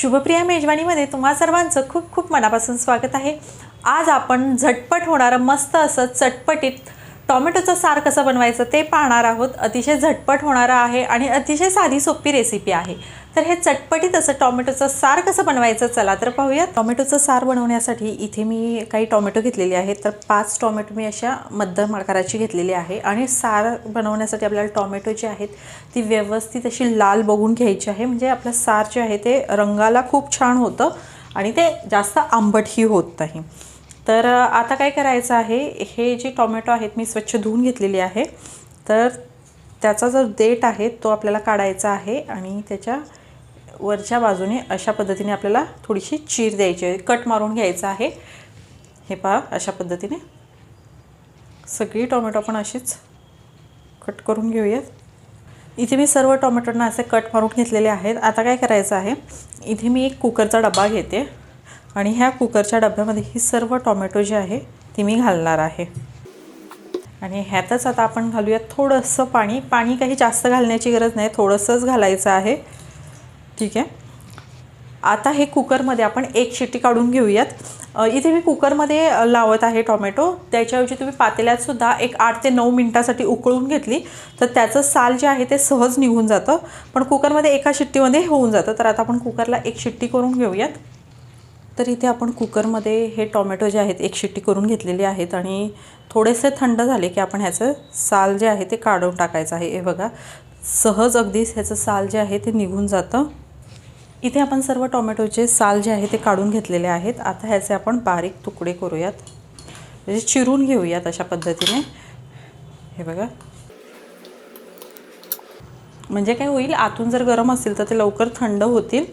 शुभप्रिया मेजवानीमध्ये तुम्हा सर्वांचं खूप खूप मनापासून स्वागत आहे. आज आपण झटपट होणारं मस्त असं चटपटीत टॉमॅटोचं सार कसं बनवायचं ते पाहणार आहोत. अतिशय झटपट होणारं आहे आणि अतिशय साधी सोपी रेसिपी आहे. तर हे चटपटीत असं टॉमॅटोचं सार कसं बनवायचं चला तर पाहूया टॉमॅटोचं सार बनवण्यासाठी इथे मी काही टॉमॅटो घेतलेले आहेत. तर पाच टॉमॅटो मी अशा मध्यम आकाराची घेतलेली आहे आणि सार बनवण्यासाठी आपल्याला टॉमॅटो जे आहेत ती व्यवस्थित अशी लाल बघून घ्यायची आहे. म्हणजे आपलं सार जे आहे ते रंगाला खूप छान होतं आणि ते जास्त आंबटही होत नाही. तर आता काय करायचं आहे? हे जे टॉमॅटो आहेत मी स्वच्छ धुवून घेतलेले आहे. तर त्याचा जो देठ आहे तो आपल्याला काढायचा आहे आणि त्याच्या वरच्या बाजूने अशा पद्धतीने आपल्याला थोडीशी चीर द्यायची आहे. कट मारून घ्यायचं आहे. हे पहा अशा पद्धतीने. सगळी टोमॅटो आपण अशीच कट करून घेऊयात. इथे मी सर्व टोमॅटोंना असे कट मारून घेतलेले आहेत. आता काय करायचं आहे? इथे मी एक कुकरचा डबा घेते. आणि ह्या कुकरच्या डब्यामध्ये ही सर्व टोमॅटो जी आहे ती मी घालणार आहे. आणि ह्यातच आता आपण घालूयात थोडंसं पाणी. पाणी काही जास्त घालण्याची गरज नाही. थोडंसंच घालायचं आहे. ठीक आहे. आता हे कुकरमध्ये आपण एक शिट्टी काढून घेऊयात. इथे मी कुकरमध्ये लावत आहे टॉमॅटो. त्याच्याऐवजी तुम्ही पातेल्यातसुद्धा एक आठ ते नऊ मिनटासाठी उकळून घेतली तर त्याचं साल जे आहे ते सहज निघून जातं. पण कुकरमध्ये एका शिट्टीमध्ये होऊन जातं. तर आता आपण कुकरला एक शिट्टी करून घेऊयात. तर इथे आपण कुकरमध्ये हे टॉमॅटो जे आहेत एक शिट्टी करून घेतलेले आहेत आणि थोडेसे थंड झाले की आपण ह्याचं साल जे आहे ते काढून टाकायचं आहे. हे बघा सहज अगदीच ह्याचं साल जे आहे ते निघून जातं. इथे आपण सर्व टोमॅटोचे साल जे आहे ते काढून घेतलेले आहेत. आता ह्याचे आपण बारीक तुकडे करूयात. म्हणजे चिरून घेऊयात अशा पद्धतीने. हे बघा. म्हणजे काय होईल आतून जर गरम असतील तर ते लवकर थंड होतील.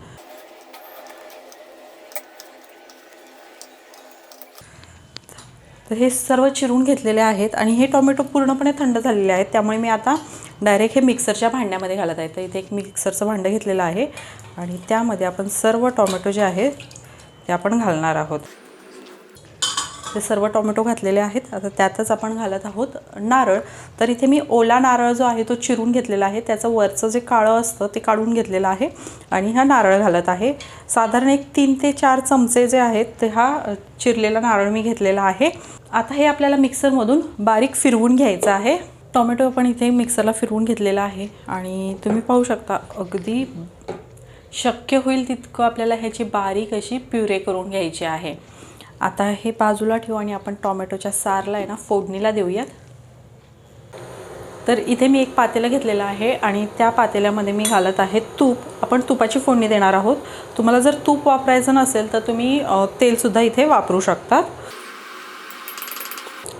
तर हे सर्व चिरून घेतलेले आहेत आणि हे टोमॅटो पूर्णपणे थंड झालेले आहेत. त्यामुळे मी आता डायरेक्ट हे मिक्सरच्या भांड्यामध्ये घालत आहे. तर इथे एक मिक्सरचं भांडं घेतलेलं आहे आणि त्यामध्ये आपण सर्व टोमॅटो जे आहेत ते आपण घालणार आहोत. ते सर्व टोमॅटो घातलेले आहेत. आता त्यातच आपण घालत आहोत नारळ. तर इथे मी ओला नारळ जो आहे तो चिरून घेतलेला आहे. त्याचं वरचं जे काळं असतं ते काढून घेतलेलं आहे आणि हा नारळ घालत आहे. साधारण एक तीन ते चार चमचे जे आहेत ते हा चिरलेला नारळ मी घेतलेला आहे. आता हे आपल्याला मिक्सरमधून बारीक फिरवून घ्यायचं आहे. टोमॅटो आपण इथे मिक्सरला फिरवून घेतलेला आहे आणि तुम्ही पाहू शकता अगदी शक्य होईल तितकं आपल्याला ह्याची बारीक अशी प्युरे करून घ्यायची आहे. आता हे बाजूला ठेवू आणि आपण टॉमॅटोच्या सारला आहे ना फोडणीला देऊयात तर इथे मी एक पातेलं घेतलेलं आहे आणि त्या पातेल्यामध्ये मी घालत आहे तूप. आपण तुपाची फोडणी देणार आहोत. तुम्हाला जर तूप वापरायचं नसेल तर तुम्ही तेलसुद्धा इथे वापरू शकतात.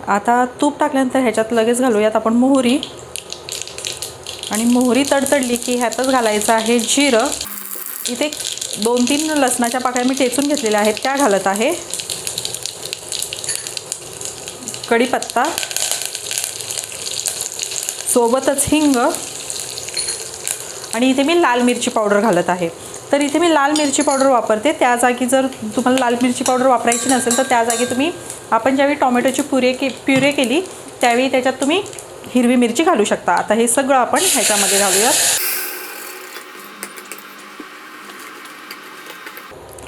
आता तूप टाकल्यानंतर ह्याच्यात लगेच घालूयात आपण मोहरी. आणि मोहरी तडतडली की ह्यातच घालायचं आहे जिरं. इथे दोन तीन लसणाच्या पाकळ्या मी टेचून घेतलेल्या आहेत त्या घालत आहे. कढीपत्ता. सोबतच हिंग. आणि इथे मी लाल मिरची पावडर घालत आहे. तर इथे मी लाल मिरची पावडर वापरते त्या जागी जर तुम्हाला लाल मिरची पावडर वापरायची नसेल तर त्या जागी तुम्ही आपण ज्यावेळी टोमॅटोची पुरे के प्युरे केली त्यावेळी त्याच्यात तुम्ही हिरवी मिरची घालू शकता. आता हे सगळं आपण ह्याच्यामध्ये घालूया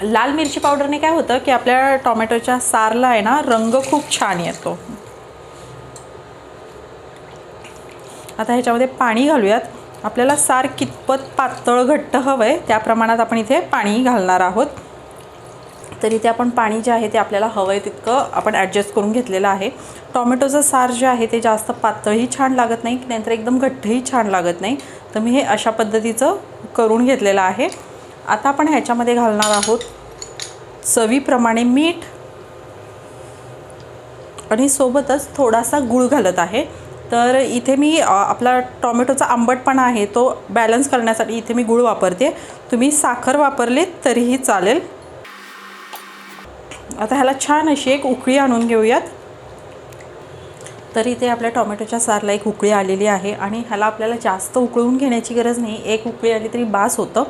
लाल मिरची पावडरने काय होतं की आपल्या टोमॅटोच्या सारला आहे ना रंग खूप छान येतो. आता ह्याच्यामध्ये पाणी घालूयात. आपल्याला सार कितपत पातळ घट्ट हवं आहे त्या प्रमाणात आपण इथे पाणी घालणार आहोत. तर इथे आपण पाणी जे आहे ते आपल्याला हवं आहे तितकं आपण ॲडजस्ट करून घेतलेलं आहे. टॉमॅटोचं सार जे आहे ते जास्त पातळही छान लागत नाही नंतर एकदम घट्टही छान लागत नाही. तर मी हे अशा पद्धतीचं करून घेतलेलं आहे. आता आपण ह्याच्यामध्ये घालणार आहोत चवीप्रमाणे मीठ आणि सोबतच थोडासा गूळ घालत आहे. तर इथे मी आपला टॉमॅटोचा आंबटपणा आहे तो बॅलन्स करण्यासाठी इथे मी गूळ वापरते. तुम्ही साखर वापरले तरीही चालेल. आता ह्याला छान अशी एक उकळी आणून घेऊयात. तर इथे आपल्या टोमॅटोच्या सारला एक उकळी आलेली आहे आणि ह्याला आपल्याला जास्त उकळून घेण्याची गरज नाही. एक उकळी आली तरी बास होतं.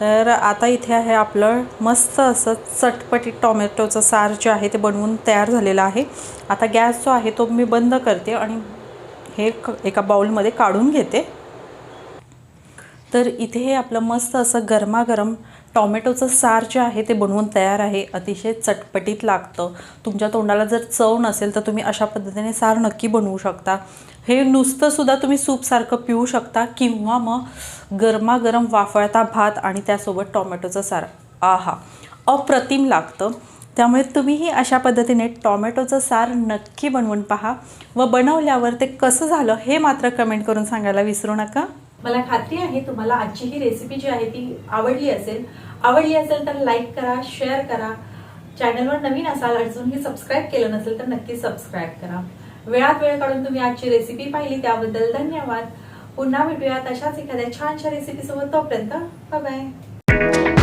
तर आता इथे आहे आपलं मस्त असं चटपटीत टोमॅटोचं सार जे आहे ते बनवून तयार झालेलं आहे. आता गॅस जो आहे तो मी बंद करते आणि हे क एका बाउलमध्ये काढून घेते. तर इथे हे आपलं मस्त असं गरमागरम टॉमॅटोचं सार जे आहे ते बनवून तयार आहे. अतिशय चटपटीत लागतं. तुमच्या तोंडाला जर चव नसेल तर तुम्ही अशा पद्धतीने सार नक्की बनवू शकता. हे नुसतंसुद्धा तुम्ही सूपसारखं पिऊ शकता किंवा मग गरमागरम वाफळता भात आणि त्यासोबत टॉमॅटोचं सार. आहा! अप्रतिम लागतं. त्यामुळे तुम्हीही अशा पद्धतीने टॉमॅटोचं सार नक्की बनवून पहा व बनवल्यावर ते कसं झालं हे मात्र कमेंट करून सांगायला विसरू नका. मला खात्री आहे तुम्हाला आजची ही रेसिपी जी आहे ती आवडली असेल. आवडली असेल तर लाईक करा शेअर करा. चॅनलवर नवीन असाल अजूनही सबस्क्राईब केलं नसेल तर नक्की सबस्क्राईब करा. वेळात वेळ काढून तुम्ही आजची रेसिपी पाहिली त्याबद्दल धन्यवाद. पुन्हा भेटूयात अशाच एखाद्या छानशा रेसिपी सोबत तोपर्यंत बाय